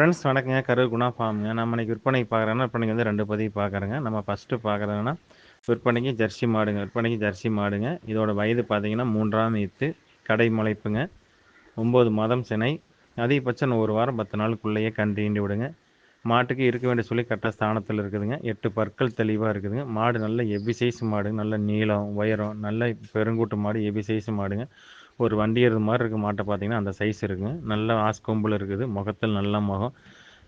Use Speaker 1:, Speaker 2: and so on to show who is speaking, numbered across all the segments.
Speaker 1: Friends வணக்கங்க. கரூர் குணா ஃபார்முங்க. நம்ம இன்றைக்கி விற்பனைக்கு பார்க்குறோன்னா விற்பனைக்கு வந்து ரெண்டு பதிவு பார்க்குறேங்க. நம்ம ஃபஸ்ட்டு பார்க்குறதுன்னா விற்பனைக்கு ஜெர்சி மாடுங்க. விற்பனைக்கு ஜெர்சி மாடுங்க. இதோட வயது பார்த்தீங்கன்னா மூன்றாம் ஈத்து கடை முளைப்புங்க. ஒம்பது மாதம் சினை. அதிகபட்சம் ஒரு வாரம் பத்து நாளுக்குள்ளேயே கண்டு விடுங்க. மாட்டுக்கு இருக்க வேண்டிய சொல்லி கரெக்டாக ஸ்தானத்தில் இருக்குதுங்க. எட்டு பற்கள் தெளிவாக இருக்குதுங்க. மாடு நல்ல எவ்வி சைஸ் நல்ல நீளம் உயரம் நல்ல பெருங்கூட்டு மாடு எவ்வி சைஸ் மாடுங்க. ஒரு வண்டி ஏறுது மாதிரி இருக்குது மாட்டை பார்த்தீங்கன்னா அந்த சைஸ் இருக்குங்க நல்ல ஆஸ்கொம்பில் இருக்குது. முகத்தில் நல்ல முகம்.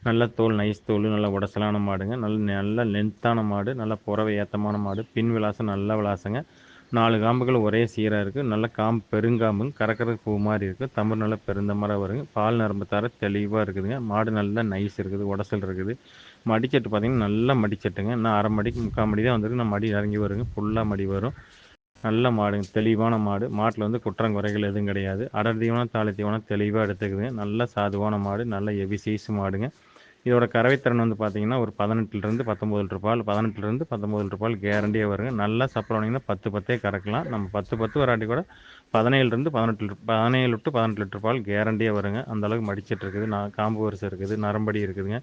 Speaker 1: நல்ல தோல் நைஸ் தோல் நல்ல உடசலான மாடுங்க. நல்ல நல்ல லென்த்தான மாடு. நல்ல புறவை ஏத்தமான மாடு. பின் விலாசம் நல்ல விலாசங்க. நாலு காம்புகள் ஒரே சீராக இருக்குது நல்ல காம்பு பெருங்காம்புங்க. கறக்கிற பூ மாதிரி இருக்குது தமிழ் நல்ல பெருந்தமராக வருங்க. பால் நரம்பு தர தெளிவாக இருக்குதுங்க. மாடு நல்ல நைஸ் இருக்குது. உடசல் இருக்குது. மடிச்சட்டு பார்த்தீங்கன்னா நல்லா மடிச்சட்டுங்க. இன்னும் அரை மடிக்கு முக்கால் மடி தான் வந்துருக்கு. நான் மடி இறங்கி வருங்க. ஃபுல்லாக மடி வரும். நல்ல மாடுங்க தெளிவான மாடு. மாட்டில் வந்து குற்றம் குறைகள் எதுவும் கிடையாது. அடர் தீவனம் தீவனம் தெளிவாக எடுத்துக்குதுங்க நல்ல சாதுவான மாடு நல்ல எவி சைஸ் மாடுங்க. இதோட கறவைத்திறன் வந்து பார்த்தீங்கன்னா ஒரு பதினெட்டுலேருந்து பத்தொம்பது லிட்டர் பால் பதினெட்டுலேருந்து பத்தொம்பது லிட்டர் பால் கேரண்டியாக வருங்க. நல்லா சப்பரம் பத்து பத்தே கறக்கலாம். நம்ம பத்து பத்து வராட்டி கூட பதினேழுலேருந்து பதினெட்டு லிட்டர் பதினேழு டு பதினெட்டு லிட்டர் பால் கேரண்டியாக வருங்க. அந்தளவுக்கு மடிச்சிட்டு இருக்குது. நான் காம்பு வரிசை இருக்குது. நரம்படி இருக்குதுங்க.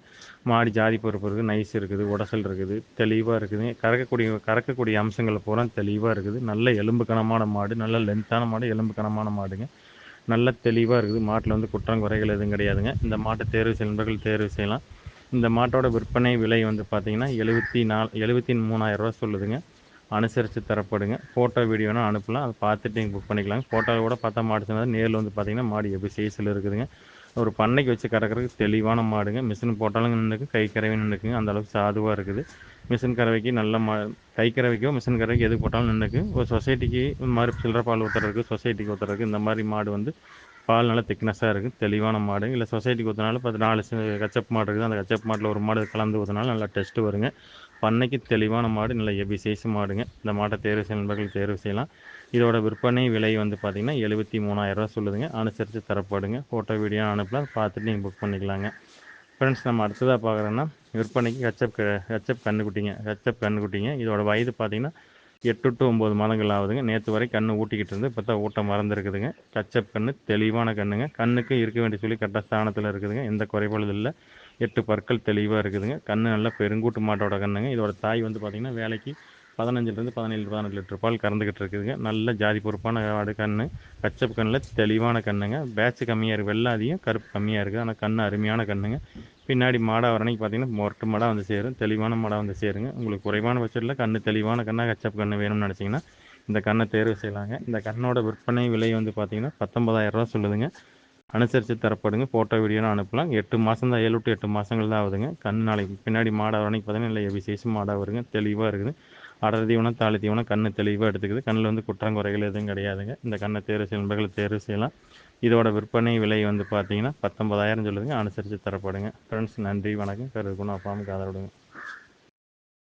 Speaker 1: மாடி ஜாதி பொறுப்பு இருக்குது. நைஸ் இருக்குது. உடசல் இருக்குது. தெளிவாக இருக்குதுங்க. கறக்கக்கூடிய கறக்கக்கூடிய அம்சங்களை பூரா தெளிவாக இருக்குது. நல்ல எலும்பு கனமான மாடு நல்ல லென்த்தான மாடு எலும்பு கனமான மாடுங்க. நல்ல தெளிவாக இருக்குது. மாட்டில் வந்து குற்றம் குறைகள் எதுவும் கிடையாதுங்க. இந்த மாட்டை தேர்வு செய்ய தேர்வு செய்யலாம். இந்த மாட்டோட விற்பனை விலை வந்து பார்த்திங்கன்னா எழுபத்தி நாலு எழுபத்தி மூணாயிரரூவா சொல்லுதுங்க. அனுசரித்து தரப்படுங்க. ஃபோட்டோ வீடியோனா அனுப்பலாம். அதை பார்த்துட்டு நீங்கள் புக் பண்ணிக்கலாங்க. ஃபோட்டோவில் கூட பார்த்தா மாடு சொன்னது நேரில் வந்து பார்த்திங்கன்னா மாடு எப்படி சைஸில் இருக்குதுங்க. ஒரு பண்ணைக்கு வச்சு கறக்கிறதுக்கு தெளிவான மாடுங்க. மிஷின் போட்டாலும் நின்றுக்கு கை கறவை நின்றுக்குங்க. அந்தளவுக்கு சாதுவாக இருக்குது. மிஷின் கறவைக்கு நல்ல மா கை கறவைக்கோ மிஷின் கறவைக்கு எது போட்டாலும் நின்றுக்கு ஒரு சொசைட்டிக்கு இந்த மாதிரி சில்லற பால் ஊற்றுறதுக்கு சொசைட்டிக்கு ஊற்றுறதுக்கு இந்த மாதிரி மாடு வந்து பால் நல்லா திக்னஸாக இருக்குது. தெளிவான மாடு. இல்லை சொசைட்டிக்கு ஊற்றினாலும் பத்து நாலு கச்சப் மாடு இருக்குது. அந்த கச்சப் மாட்டில் ஒரு மாடு கலந்து ஊற்றினாலும் நல்லா டெஸ்ட்டு வருங்க. பண்ணைக்கு தெளிவான மாடு நல்ல விசேஷம் மாடுங்க. இந்த மாட்டை தேர்வு செய்ய நண்பர்கள் தேர்வு செய்யலாம். இதோட விற்பனை விலை வந்து பார்த்திங்கன்னா எழுபத்தி மூணாயிரரூவா சொல்லுதுங்க. அனுசரித்து தரப்படுங்க. ஃபோட்டோ வீடியோ அனுப்பலாம் பார்த்துட்டு நீங்கள் புக் பண்ணிக்கலாங்க. ஃப்ரெண்ட்ஸ் நம்ம அடுத்ததாக பார்க்குறோன்னா விற்பனைக்கு ஹெச்எப் ஹெச்எப் கண்ணுக்குட்டிங்க ஹெச்எப் கண்ணுக்குட்டிங்க இதோட வயது பார்த்திங்கன்னா எட்டு டு ஒம்பது மாதங்கள் ஆகுதுங்க நேற்று வரை கண்ணு ஊட்டிக்கிட்டு இருந்து இப்போ தான் ஊட்ட மறந்துருக்குதுங்க கச்சப் கண்ணு தெளிவான கண்ணுங்க. கண்ணுக்கு இருக்க வேண்டிய சொல்லி கரெக்டாக ஸ்தானத்தில் இருக்குதுங்க. எந்த குறைபாடு இல்லை. எட்டு பற்கள் தெளிவாக இருக்குதுங்க. கண்ணு நல்லா பெருங்கூட்டு மாட்டோட கண்ணுங்க. இதோட தாய் வந்து பார்த்திங்கன்னா வேலைக்கு பதினஞ்சுலேருந்து பதினேழு பதினெட்டு லிட்டர் பால் கறந்துக்கிட்டு இருக்குதுங்க. நல்ல ஜாதி பொறுப்பான ஆடு கண்ணு. கச்சப்பு கண்ணில் தெளிவான கண்ணுங்க. பேட்ச் கம்மியாக இருக்குது வெள்ளாதியும் கருப்பு கம்மியாக இருக்குது ஆனால் கண்ணு அருமையான கண்ணுங்க. பின்னாடி மாடாக வரணைக்கு பார்த்தீங்கன்னா மொரட்டு மாடாக வந்து சேரும். தெளிவான மாடாக வந்து சேருங்க. உங்களுக்கு குறைவான பட்சத்தில் கண் தெளிவான கண்ணாக கச்சப் கன்று வேணும்னு நினச்சிங்கன்னா இந்த கண்ணை தேர்வு செய்யலாங்க. இந்த கண்ணோட விற்பனை விலை வந்து பார்த்தீங்கன்னா பத்தொன்பதாயிரரூவா சொல்லுதுங்க. அனுசரித்து தரப்படுங்க. ஃபோட்டோ வீடியோன்னு அனுப்பலாம். எட்டு மாதம் தான் ஏழு டு எட்டு மாதங்கள் தான் ஆகுதுங்க. கண் நாளைக்கு பின்னாடி மாடாக வரணைக்கு பார்த்தீங்கன்னா இல்லை விசேஷம் மாடாக வருங்க. தெளிவாக இருக்குது. அடர் தீவனம் தாலி தீவனம் கண்ணு தெளிவாக எடுத்துக்குது. கண்ணில் வந்து குற்றங்குறைகள் எதுவும் கிடையாதுங்க. இந்த கண்ணை தேர்வு செய்யும் நண்பர்களை தேர்வு செய்யலாம். இதோட விற்பனை விலை வந்து பார்த்தீங்கன்னா பத்தொம்பதாயிரம் சொல்லுதுங்க. அனுசரித்து தரப்படுங்க. ஃப்ரெண்ட்ஸ் நன்றி வணக்கம். கருதுக்கணும் அப்பாவுக்கு ஆதரவுடுங்க